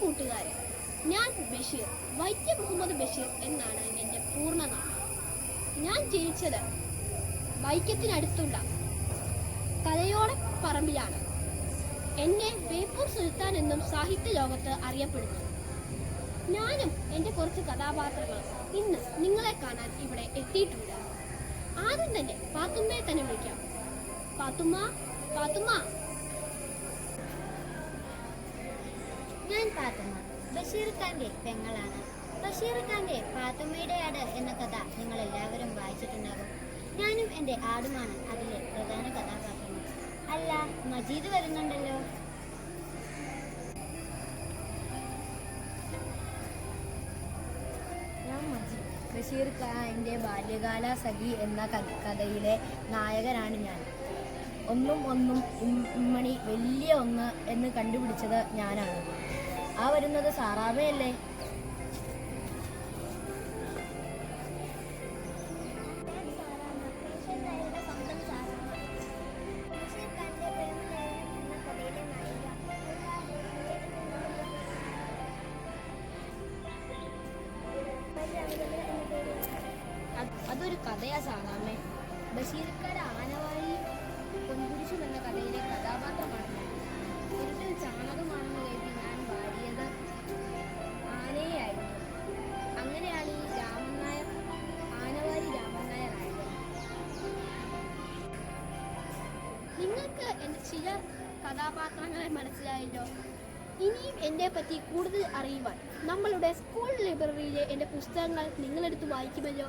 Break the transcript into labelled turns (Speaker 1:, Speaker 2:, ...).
Speaker 1: കൂട്ടുകാരെ. ഞാൻ ബഷീർ വൈദ്യ മുഹമ്മദ് ബഷീർ എന്നാണ് എന്റെ പൂർണനാമം ഞാൻ ജനിച്ചത് വൈക്കത്തിനടുത്തുള്ള കലയോടെ പറമ്പിലാണ്. എന്നെ ബേപ്പൂർ സുൽത്താൻ എന്നും സാഹിത്യ ലോകത്ത് അറിയപ്പെടുന്നു. ഞാനും എന്റെ കുറച്ച് കഥാപാത്രങ്ങളും ഇന്ന് നിങ്ങളെ കാണാൻ ഇവിടെ എത്തിയിട്ടുണ്ട്. ആദ്യം തന്നെ പാത്തുമ്മയെ തന്നെ വിളിക്കാം. പാത്തുമ്മ പാത്തുമ്മ.
Speaker 2: ഞാൻ പാത്തുമ്മ. ബഷീർ ഖാന്റെ പെങ്ങളാണ്. ബഷീർ ഖാന്റെ പാത്തുമ്മയുടെ ആട് എന്ന കഥ നിങ്ങൾ എല്ലാവരും വായിച്ചിട്ടുണ്ടാകും. ഞാനും എന്റെ ആടുമാണ് അതിലെ പ്രധാന കഥാപാത്രം. അല്ല മജീദ് വരുന്നുണ്ടല്ലോ.
Speaker 3: ബഷീർ ഖാന്റെ ബാല്യകാല സഖി എന്ന കഥയിലെ നായകനാണ് ഞാൻ. ഒന്നും ഒന്നും ഉമ്മണി വലിയ ഒന്ന് എന്ന് കണ്ടുപിടിച്ചത് ഞാനാണ്. ആ വരുന്നത് സാറാമയല്ലേ അത് അതൊരു കഥയാ സാറാമേ ബഷീർക്കാർ ആനവാഴി പൊൻകുരിശും എന്ന കഥയിലെ കഥാപാത്രമാണ്.
Speaker 1: നിങ്ങൾക്ക് എന്റെ ചില കഥാപാത്രങ്ങളെ മനസ്സിലായല്ലോ. ഇനിയും എന്നെ പറ്റി കൂടുതൽ അറിയുവാൻ നമ്മളുടെ സ്കൂൾ ലൈബ്രറിയിലെ എന്റെ പുസ്തകങ്ങൾ നിങ്ങളെടുത്ത് വായിക്കുമല്ലോ.